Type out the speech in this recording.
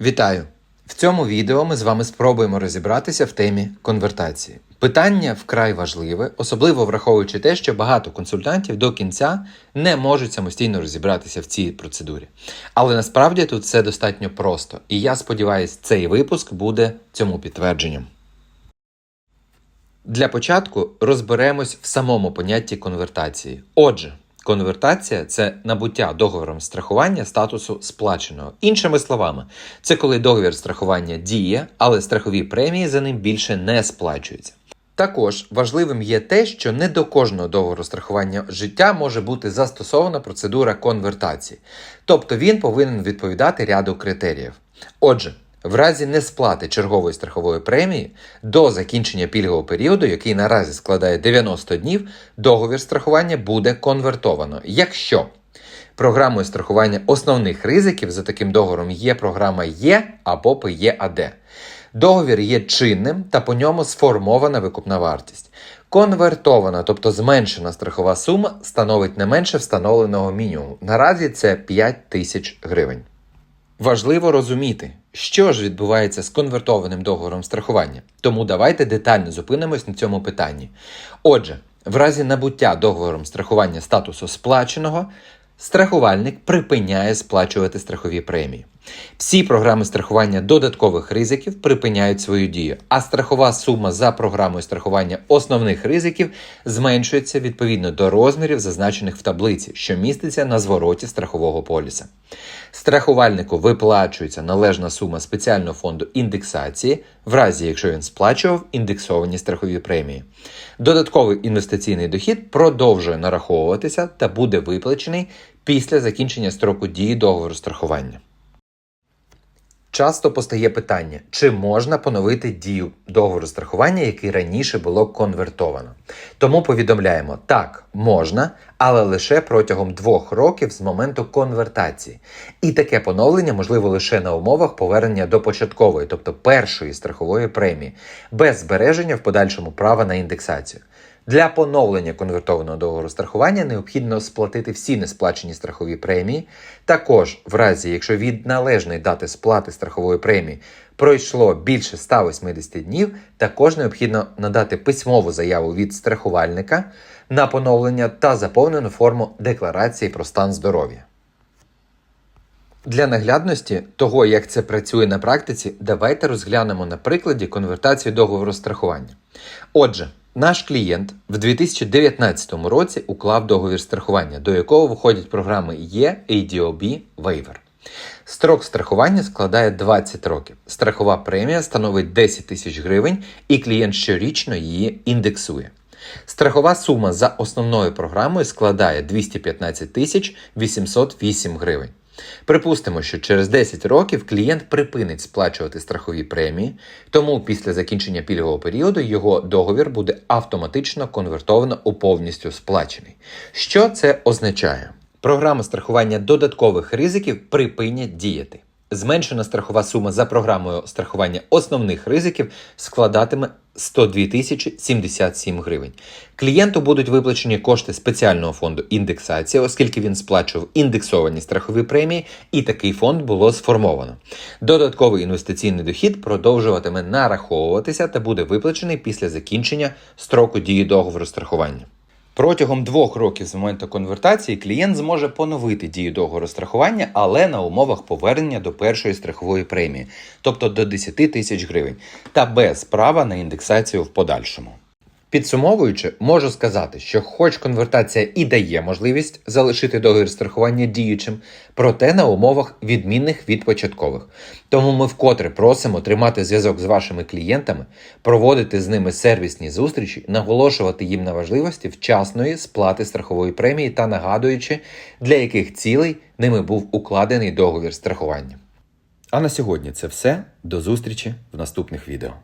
Вітаю! В цьому відео ми з вами спробуємо розібратися в темі конвертації. Питання вкрай важливе, особливо враховуючи те, що багато консультантів до кінця не можуть самостійно розібратися в цій процедурі. Але насправді тут все достатньо просто, і я сподіваюся, цей випуск буде цьому підтвердженням. Для початку розберемось в самому понятті конвертації. Отже, конвертація це набуття договором страхування статусу сплаченого. Іншими словами, це коли договір страхування діє, але страхові премії за ним більше не сплачуються. Також важливим є те, що не до кожного договору страхування життя може бути застосована процедура конвертації, тобто він повинен відповідати ряду критеріїв. Отже, в разі несплати чергової страхової премії до закінчення пільгового періоду, який наразі складає 90 днів, договір страхування буде конвертовано. Якщо програмою страхування основних ризиків за таким договором є програма Є або ПЄАД. Договір є чинним та по ньому сформована викупна вартість. Конвертована, тобто зменшена страхова сума, становить не менше встановленого мінімуму. Наразі це 5 тисяч гривень. Важливо розуміти, що ж відбувається з конвертованим договором страхування. Тому давайте детально зупинимось на цьому питанні. Отже, в разі набуття договором страхування статусу сплаченого, страхувальник припиняє сплачувати страхові премії. Всі програми страхування додаткових ризиків припиняють свою дію, а страхова сума за програмою страхування основних ризиків зменшується відповідно до розмірів, зазначених в таблиці, що міститься на звороті страхового поліса. Страхувальнику виплачується належна сума спеціального фонду індексації, в разі якщо він сплачував індексовані страхові премії. Додатковий інвестиційний дохід продовжує нараховуватися та буде виплачений після закінчення строку дії договору страхування. Часто постає питання, чи можна поновити дію договору страхування, який раніше було конвертовано. Тому повідомляємо, так, можна, але лише протягом двох років з моменту конвертації. І таке поновлення можливо лише на умовах повернення до початкової, тобто першої страхової премії, без збереження в подальшому права на індексацію. Для поновлення конвертованого договору страхування необхідно сплатити всі несплачені страхові премії. Також, в разі, якщо від належної дати сплати страхової премії пройшло більше 180 днів, також необхідно надати письмову заяву від страхувальника на поновлення та заповнену форму декларації про стан здоров'я. Для наглядності того, як це працює на практиці, давайте розглянемо на прикладі конвертацію договору страхування. Отже, наш клієнт в 2019 році уклав договір страхування, до якого входять програми Є, ADOB, Waiver. Строк страхування складає 20 років. Страхова премія становить 10 тисяч гривень, і клієнт щорічно її індексує. Страхова сума за основною програмою складає 215 тисяч 808 гривень. Припустимо, що через 10 років клієнт припинить сплачувати страхові премії, тому після закінчення пільгового періоду його договір буде автоматично конвертовано у повністю сплачений. Що це означає? Програми страхування додаткових ризиків припинять діяти. Зменшена страхова сума за програмою страхування основних ризиків складатиме 102 тисячі 77 гривень. Клієнту будуть виплачені кошти спеціального фонду індексації, оскільки він сплачував індексовані страхові премії, і такий фонд було сформовано. Додатковий інвестиційний дохід продовжуватиме нараховуватися та буде виплачений після закінчення строку дії договору страхування. Протягом двох років з моменту конвертації клієнт зможе поновити дію договору страхування, але на умовах повернення до першої страхової премії, тобто до 10 тисяч гривень, та без права на індексацію в подальшому. Підсумовуючи, можу сказати, що хоч конвертація і дає можливість залишити договір страхування діючим, проте на умовах відмінних від початкових. Тому ми вкотре просимо тримати зв'язок з вашими клієнтами, проводити з ними сервісні зустрічі, наголошувати їм на важливості вчасної сплати страхової премії та нагадуючи, для яких цілей ними був укладений договір страхування. А на сьогодні це все. До зустрічі в наступних відео.